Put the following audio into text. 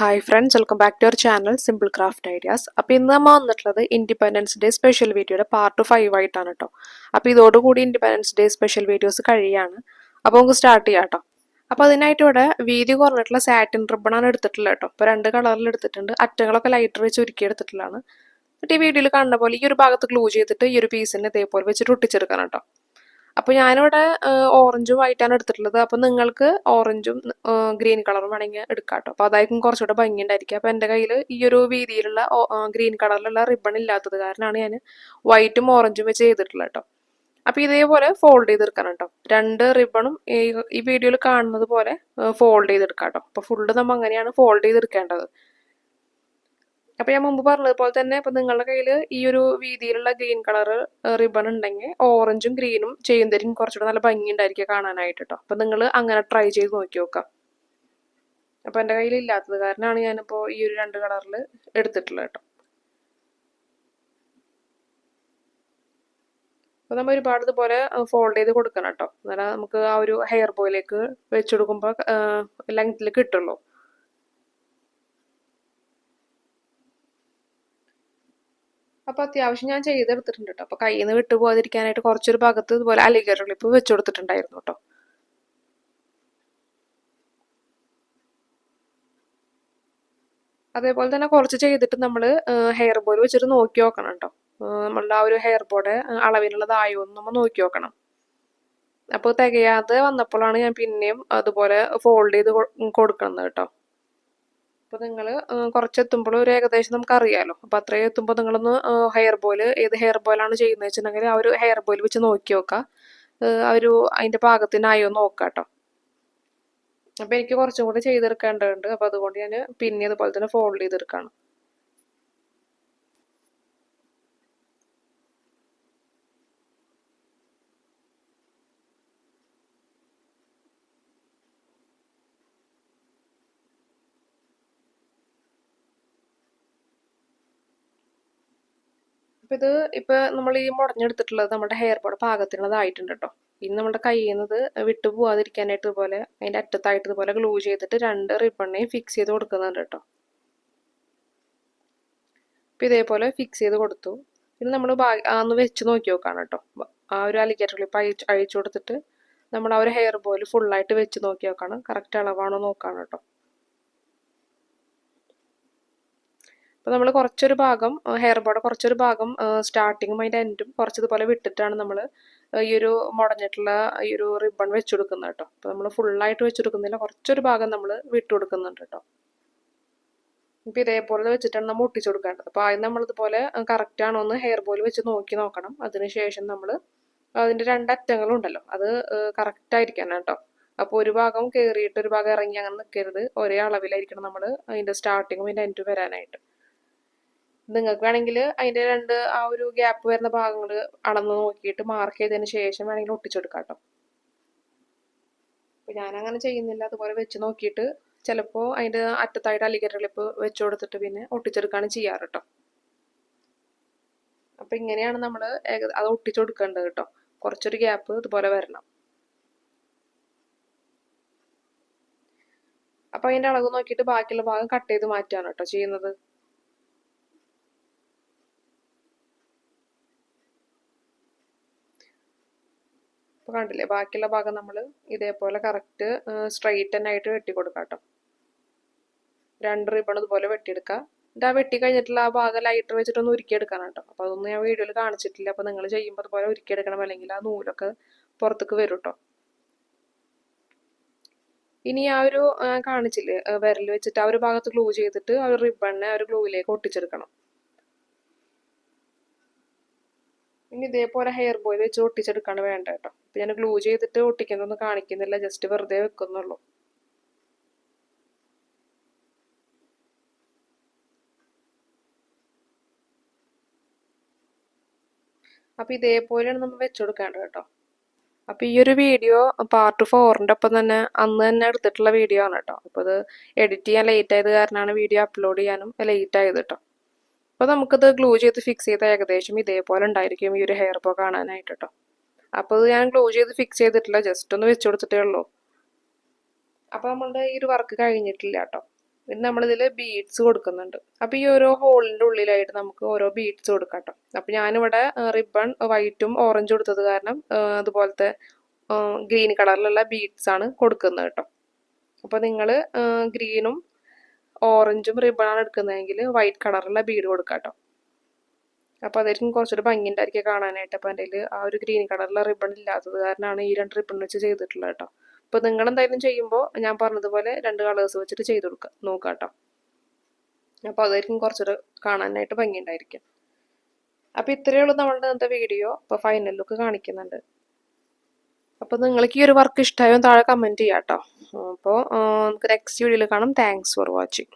Hi friends welcome back to our channel simple craft ideas അപ്പോൾ ഇന്ന് നമ്മൾ വന്നിട്ടുള്ളത് ഇൻഡിപെൻഡൻസ് ഡേ സ്പെഷ്യൽ വീഡിയോയുടെ പാർട്ട് ഫൈവ് ആയിട്ടാണ് കേട്ടോ അപ്പോൾ ഇതോടുകൂടി ഇൻഡിപെൻഡൻസ് ഡേ സ്പെഷ്യൽ വീഡിയോസ് കഴിയാണ്. അപ്പോൾ നമുക്ക് സ്റ്റാർട്ട് ചെയ്യാം കേട്ടോ അപ്പോൾ അതിനായിട്ട് ഇവിടെ വീതി കുറഞ്ഞിട്ടുള്ള സാറ്റിൻ റിബണാണ് എടുത്തിട്ടുള്ളത് കേട്ടോ ഇപ്പോൾ രണ്ട് കളറിൽ എടുത്തിട്ടുണ്ട്. അറ്റങ്ങളൊക്കെ ലൈറ്റർ വെച്ച് ഒരുക്കി എടുത്തിട്ടുള്ളതാണ്. എന്നിട്ട് ഈ വീഡിയോയിൽ കാണുന്ന പോലെ ഈ ഒരു ഭാഗത്ത് ഗ്ലൂ ചെയ്തിട്ട് ഈ ഒരു പീസിനെ ഇതേപോലെ വെച്ചിട്ട് ഒട്ടിച്ചെടുക്കണം കേട്ടോ അപ്പോൾ ഞാനിവിടെ ഓറഞ്ചും വൈറ്റാണ് എടുത്തിട്ടുള്ളത്. അപ്പോൾ നിങ്ങൾക്ക് ഓറഞ്ചും ഗ്രീൻ കളറും വേണമെങ്കിൽ എടുക്കാം കേട്ടോ അപ്പോൾ അതായിരിക്കും കുറച്ചുകൂടെ ഭംഗി ഉണ്ടായിരിക്കും അപ്പോൾ എന്റെ കയ്യിൽ ഈ ഒരു വീതിയിലുള്ള ഗ്രീൻ കളറിലുള്ള റിബൺ ഇല്ലാത്തത് കാരണമാണ് ഞാൻ വൈറ്റും ഓറഞ്ചും വെച്ച് ചെയ്തിട്ടുള്ളത് കേട്ടോ. അപ്പോൾ ഇതേപോലെ ഫോൾഡ് ചെയ്ത് ചെയ്തെടുക്കണം കേട്ടോ. രണ്ട് റിബണും ഈ വീഡിയോയിൽ കാണുന്നത് പോലെ ഫോൾഡ് ചെയ്തെടുക്കാം കേട്ടോ. അപ്പോൾ ഫുള്ള് നമ്മൾ അങ്ങനെയാണ് ഫോൾഡ് ചെയ്തെടുക്കേണ്ടത് അപ്പോൾ ഞാൻ മുമ്പ് പറഞ്ഞതുപോലെ തന്നെ ഇപ്പൊ നിങ്ങളുടെ കയ്യിൽ ഈ ഒരു രീതിയിലുള്ള ഗ്രീൻ കളർ റിബൺ ഉണ്ടെങ്കിൽ ഓറഞ്ചും ഗ്രീനും ചെയ്യുന്നതിനും കുറച്ചുകൂടെ നല്ല ഭംഗി ഉണ്ടായിരിക്കുക കാണാനായിട്ട് കേട്ടോ അപ്പോൾ നിങ്ങൾ അങ്ങനെ ട്രൈ ചെയ്ത് നോക്കി നോക്കാം. അപ്പോൾ എന്റെ കയ്യിൽ ഇല്ലാത്തത് കാരണമാണ് ഞാനിപ്പോൾ ഈ ഒരു രണ്ട് കളറിൽ എടുത്തിട്ടുള്ളത് കേട്ടോ അപ്പോൾ നമ്മൾ ഒരുപാട് ഇതുപോലെ ഫോൾഡ് ചെയ്ത് കൊടുക്കണം കേട്ടോ എന്നാലും നമുക്ക് ആ ഒരു ഹെയർ ബോയിലേക്ക് വെച്ചെടുക്കുമ്പോൾ ലെങ്ത്തിൽ കിട്ടുള്ളൂ. അപ്പോൾ അത്യാവശ്യം ഞാൻ ചെയ്തെടുത്തിട്ടുണ്ട് കേട്ടോ അപ്പോൾ കയ്യിൽ നിന്ന് വിട്ടുപോകാതിരിക്കാനായിട്ട് കുറച്ചൊരു ഭാഗത്ത് ഇതുപോലെ അലിഗർ ക്ലിപ്പ് വെച്ചു കൊടുത്തിട്ടുണ്ടായിരുന്നു കേട്ടോ അതേപോലെ തന്നെ കുറച്ച് ചെയ്തിട്ട് നമ്മൾ ഹെയർ ബോൾ വെച്ചിട്ട് നോക്കി നോക്കണം കേട്ടോ നമ്മളുടെ ആ ഒരു ഹെയർ ബോർഡ് അളവിനുള്ളതായോ എന്ന് നമ്മൾ നോക്കി നോക്കണം. അപ്പോൾ തികയാതെ വന്നപ്പോഴാണ് ഞാൻ പിന്നെയും അതുപോലെ ഫോൾഡ് ചെയ്ത് കൊടുക്കുന്നത് കേട്ടോ അപ്പോൾ നിങ്ങൾ കുറച്ചെത്തുമ്പോൾ ഒരു ഏകദേശം നമുക്ക് അറിയാമല്ലോ അപ്പോൾ അത്രയും എത്തുമ്പോൾ നിങ്ങളൊന്ന് ഹെയർ ബോയിൽ ഏത് ഹെയർ ബോയിലാണ് ചെയ്യുന്നത് വെച്ചിട്ടുണ്ടെങ്കിൽ ആ ഒരു ഹെയർ ബോയിൽ വെച്ച് നോക്കി നോക്കുക ആ ഒരു അതിന്റെ പാകത്തിനായോ നോക്കാം കേട്ടോ അപ്പോൾ എനിക്ക് കുറച്ചും കൂടി ചെയ്തെടുക്കേണ്ടതുണ്ട്. അപ്പോൾ അതുകൊണ്ട് ഞാൻ പിന്നെ അതുപോലെ തന്നെ ഫോൾഡ് ചെയ്തെടുക്കുകയാണ് അപ്പം ഇത് ഇപ്പോൾ നമ്മൾ ഈ മുടഞ്ഞെടുത്തിട്ടുള്ളത് നമ്മുടെ ഹെയർ ബോർഡ് പാകത്തിനുള്ളതായിട്ടുണ്ട് കേട്ടോ ഇനി നമ്മുടെ കയ്യിൽ നിന്ന് വിട്ടു പോകാതിരിക്കാനായിട്ട് ഇതുപോലെ അതിന്റെ അറ്റത്തായിട്ട് ഇതുപോലെ ഗ്ലൂ ചെയ്തിട്ട് രണ്ട് റിബണിനെയും ഫിക്സ് ചെയ്ത് കൊടുക്കുന്നുണ്ട് കേട്ടോ അപ്പം ഇതേപോലെ ഫിക്സ് ചെയ്ത് കൊടുത്തു. പിന്നെ നമ്മൾ അന്ന് വെച്ച് നോക്കി നോക്കാണ് കേട്ടോ ആ ഒരു അലിക്കേറ്ററിൽ ഇപ്പം അഴിച്ചു അഴിച്ചു കൊടുത്തിട്ട് നമ്മൾ ആ ഒരു ഹെയർ ബോയിൽ ഫുള്ളായിട്ട് വെച്ച് നോക്കി നോക്കാണ്. കറക്റ്റ് അളവാണോ നോക്കാണ് കേട്ടോ അപ്പോൾ നമ്മൾ കുറച്ചൊരു ഭാഗം ഹെയർ ബോർഡ് കുറച്ചൊരു ഭാഗം സ്റ്റാർട്ടിങ്ങും അതിന്റെ എൻഡും കുറച്ചതുപോലെ വിട്ടിട്ടാണ് നമ്മൾ ഈ ഒരു മുടഞ്ഞിട്ടുള്ള ഈ ഒരു റിബൺ വെച്ച് കൊടുക്കുന്നത് കേട്ടോ. അപ്പോൾ നമ്മൾ ഫുള്ളായിട്ട് വെച്ച് കൊടുക്കുന്നില്ല കുറച്ചൊരു ഭാഗം നമ്മൾ വിട്ടു കൊടുക്കുന്നുണ്ട് കേട്ടോ. ഇപ്പം ഇതേപോലെ വെച്ചിട്ടാണ് നമ്മൾ ഒട്ടിച്ചു കൊടുക്കേണ്ടത് അപ്പോൾ ആദ്യം നമ്മളിതുപോലെ കറക്റ്റ് ആണോ എന്ന് ഹെയർ ബോൾ വെച്ച് നോക്കി നോക്കണം. അതിനുശേഷം നമ്മൾ അതിന്റെ രണ്ടറ്റങ്ങളും ഉണ്ടല്ലോ. അത് കറക്റ്റ് ആയിരിക്കണം കേട്ടോ. അപ്പോൾ ഒരു ഭാഗം കയറിയിട്ട് ഒരു ഭാഗം ഇറങ്ങി അങ്ങനെ നിൽക്കരുത് ഒരേ അളവിലായിരിക്കണം നമ്മൾ അതിന്റെ സ്റ്റാർട്ടിങ്ങും അതിന്റെ എൻഡും വരാനായിട്ട്. നിങ്ങൾക്ക് വേണമെങ്കിൽ അതിന്റെ രണ്ട് ആ ഒരു ഗ്യാപ്പ് വരുന്ന ഭാഗങ്ങൾ അളന്ന് നോക്കിയിട്ട് മാർക്ക് ചെയ്തതിന് ശേഷം വേണമെങ്കിൽ ഒട്ടിച്ചെടുക്കാം കേട്ടോ അപ്പോൾ ഞാനങ്ങനെ ചെയ്യുന്നില്ല. അതുപോലെ വെച്ച് നോക്കിയിട്ട് ചിലപ്പോൾ അതിന്റെ അറ്റത്തായിട്ട് അലിഗർ ക്ലിപ്പ് വെച്ച് കൊടുത്തിട്ട് പിന്നെ ഒട്ടിച്ചെടുക്കുകയാണ് ചെയ്യാറ് കേട്ടോ അപ്പം ഇങ്ങനെയാണ് നമ്മൾ അത് ഒട്ടിച്ചു കൊടുക്കേണ്ടത് കേട്ടോ കുറച്ചൊരു ഗ്യാപ്പ് ഇതുപോലെ വരണം. അപ്പം അതിന്റെ അളവ് നോക്കിയിട്ട് ബാക്കിയുള്ള ഭാഗം കട്ട് ചെയ്ത് മാറ്റുകയാണ് കേട്ടോ ചെയ്യുന്നത്. അപ്പോൾ കണ്ടില്ലേ? ബാക്കിയുള്ള ഭാഗം നമ്മൾ ഇതേപോലെ കറക്റ്റ് സ്ട്രൈറ്റൻ ആയിട്ട് വെട്ടി കൊടുക്കാം കേട്ടോ രണ്ട് റിബൺ ഇതുപോലെ വെട്ടിയെടുക്കുക എന്നിട്ട് ആ വെട്ടി കഴിഞ്ഞിട്ടുള്ള ആ ഭാഗം ലൈറ്റർ വെച്ചിട്ടൊന്ന് ഉരുക്കിയെടുക്കണം കേട്ടോ അപ്പോൾ അതൊന്നും ഞാൻ വീഡിയോയിൽ കാണിച്ചിട്ടില്ല. അപ്പോൾ നിങ്ങൾ ചെയ്യുമ്പോൾ അതുപോലെ ഉരുക്കിയെടുക്കണം. അല്ലെങ്കിൽ ആ നൂലൊക്കെ പുറത്തേക്ക് വരും കേട്ടോ ഇനി ആ ഒരു കാണിച്ചില്ലേ? വിരൽ വെച്ചിട്ട് ആ ഒരു ഭാഗത്ത് ഗ്ലൂ ചെയ്തിട്ട് ആ ഒരു റിബണിനെ ആ ഒരു ഗ്ലൂവിലേക്ക് ഒട്ടിച്ചെടുക്കണം. ഇനി ഇതേപോലെ ഹെയർ ബോയിൽ വെച്ച് ഒട്ടിച്ചെടുക്കാണ് വേണ്ട കേട്ടോ അപ്പം ഞാൻ ഗ്ലൂ ചെയ്തിട്ട് ഒട്ടിക്കുന്നൊന്നും കാണിക്കുന്നില്ല ജസ്റ്റ് വെറുതെ വെക്കുന്നുള്ളൂ. അപ്പം ഇതേപോലെയാണ് നമ്മൾ വെച്ചു കൊടുക്കേണ്ടത് കേട്ടോ അപ്പം ഈ ഒരു വീഡിയോ പാർട്ട് ഫോറിന്റെ ഒപ്പം തന്നെ അന്ന് തന്നെ എടുത്തിട്ടുള്ള വീഡിയോ ആണ് കേട്ടോ അപ്പോൾ അത് എഡിറ്റ് ചെയ്യാൻ ലേറ്റ് ആയത് കാരണമാണ് വീഡിയോ അപ്ലോഡ് ചെയ്യാനും ലേറ്റ് ആയത് കേട്ടോ അപ്പോൾ നമുക്കത് ഗ്ലൂ ചെയ്ത് ഫിക്സ് ചെയ്ത ഏകദേശം ഇതേപോലെ ഉണ്ടായിരിക്കും ഈ ഒരു ഹെയർ ബോ കാണാനായിട്ട് കേട്ടോ അപ്പോൾ ഇത് ഞാൻ ഗ്ലൂ ചെയ്ത് ഫിക്സ് ചെയ്തിട്ടില്ല ജസ്റ്റ് ഒന്ന് വെച്ച് കൊടുത്തിട്ടേ ഉള്ളൂ. അപ്പോൾ നമ്മളുടെ ഈ ഒരു വർക്ക് കഴിഞ്ഞിട്ടില്ല കേട്ടോ പിന്നെ നമ്മളിതിൽ ബീഡ്സ് കൊടുക്കുന്നുണ്ട്. അപ്പോൾ ഈ ഓരോ ഹോളിന്റെ ഉള്ളിലായിട്ട് നമുക്ക് ഓരോ ബീഡ്സ് കൊടുക്കാം കേട്ടോ അപ്പോൾ ഞാനിവിടെ റിബൺ വൈറ്റും ഓറഞ്ചും കൊടുത്തത് കാരണം അതുപോലത്തെ ഗ്രീൻ കളറിലുള്ള ബീഡ്സ് ആണ് കൊടുക്കുന്നത് കേട്ടോ അപ്പോൾ നിങ്ങൾ ഗ്രീനും ഓറഞ്ചും റിബണാണ് എടുക്കുന്നതെങ്കിൽ വൈറ്റ് കളറുള്ള ബീഡ് കൊടുക്കാം കേട്ടോ. അപ്പോൾ അതായിരിക്കും കുറച്ചുകൂടി ഭംഗിയുണ്ടായിരിക്കും കാണാനായിട്ട്. അപ്പോൾ എന്റെ ആ ഒരു ഗ്രീൻ കളറിലെ റിബൺ ഇല്ലാത്തത് കാരണമാണ് ഈ രണ്ട് റിബൺ വെച്ച് ചെയ്തിട്ടുള്ളത് കേട്ടോ. അപ്പോൾ നിങ്ങൾ എന്തായാലും ചെയ്യുമ്പോൾ ഞാൻ പറഞ്ഞതുപോലെ രണ്ട് കളേഴ്സ് വെച്ചിട്ട് ചെയ്ത് കൊടുക്കുക. നോക്കാം കേട്ടോ. അപ്പോൾ അതായിരിക്കും കുറച്ചുകൂടെ കാണാനായിട്ട് ഭംഗിയുണ്ടായിരിക്കും അപ്പോൾ ഇത്രയേ ഉള്ളൂ നമ്മളുടെ ഇന്നത്തെ വീഡിയോ അപ്പോൾ ഫൈനൽ ലുക്ക് കാണിക്കുന്നുണ്ട്. അപ്പോൾ നിങ്ങൾക്ക് ഈ ഒരു വർക്ക് ഇഷ്ടമായോ താഴെ കമന്റ് ചെയ്യാം കേട്ടോ അപ്പോൾ നമുക്ക് നെക്സ്റ്റ് വീഡിയോയിൽ കാണാം. Thanks for watching